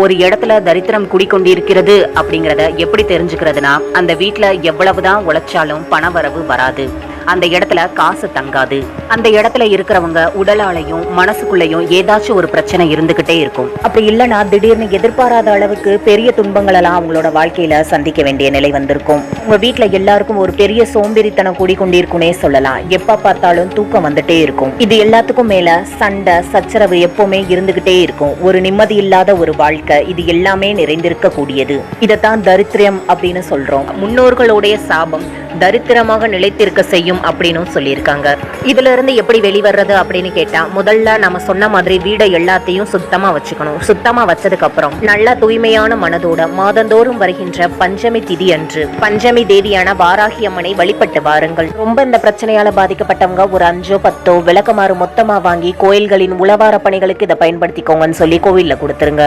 ஒரு இடத்துல தரித்திரம் குடிக்கொண்டிருக்கிறது அப்படிங்கறத எப்படி தெரிஞ்சுக்கிறதுனா அந்த வீட்ல எவ்வளவுதான் உழைச்சாலும் பணவரவு வராது. அந்த இடத்துல காசு தங்காது. அந்த இடத்துல இருக்கிறவங்க உடலாலையும் மனசுக்குள்ளேயும் ஏதாச்சும் ஒரு பிரச்சனை இருந்துகிட்டே இருக்கும். அப்படி இல்லைன்னா திடீர்னு எதிர்பாராத அளவுக்கு பெரிய துன்பங்கள் எல்லாம் அவங்களோட வாழ்க்கையில சந்திக்க வேண்டிய நிலை வந்திருக்கும். உங்க வீட்டுல எல்லாருக்கும் ஒரு பெரிய சோம்பேறித்தனம் கூடிக்கொண்டிருக்குனே சொல்லலாம். எப்ப பார்த்தாலும் தூக்கம் வந்துட்டே இருக்கும். இது எல்லாத்துக்கும் மேல சண்டை சச்சரவு எப்பவுமே இருந்துகிட்டே இருக்கும். ஒரு நிம்மதி இல்லாத ஒரு வாழ்க்கை இது எல்லாமே நிறைந்திருக்க கூடியது இதைத்தான் தரித்திரம் அப்படின்னு சொல்றோம். முன்னோர்களுடைய சாபம் தரித்திரமாக நிலைத்திருக்க செய்யும் அப்படின்னு சொல்லியிருக்காங்க. இதுல இருந்து எப்படி வெளிவர்றது அப்படின்னு கேட்டா முதல்ல நம்ம சொன்ன மாதிரி வீடை எல்லாத்தையும் சுத்தமா வச்சுக்கணும். சுத்தமா வச்சதுக்கு அப்புறம் நல்ல தூய்மையான மனதோட மாதந்தோறும் வருகின்ற பஞ்சமி திதி அன்று பஞ்சமி தேவியான வாராகி அம்மனை வழிபட்டு வாருங்கள். ரொம்ப இந்த பிரச்சனையால பாதிக்கப்பட்டவங்க ஒரு அஞ்சோ பத்தோ விளக்கமாறு மொத்தமா வாங்கி கோயில்களின் உளவார பணிகளுக்கு இதை பயன்படுத்திக்கோங்கன்னு சொல்லி கோவில்ல கொடுத்துருங்க.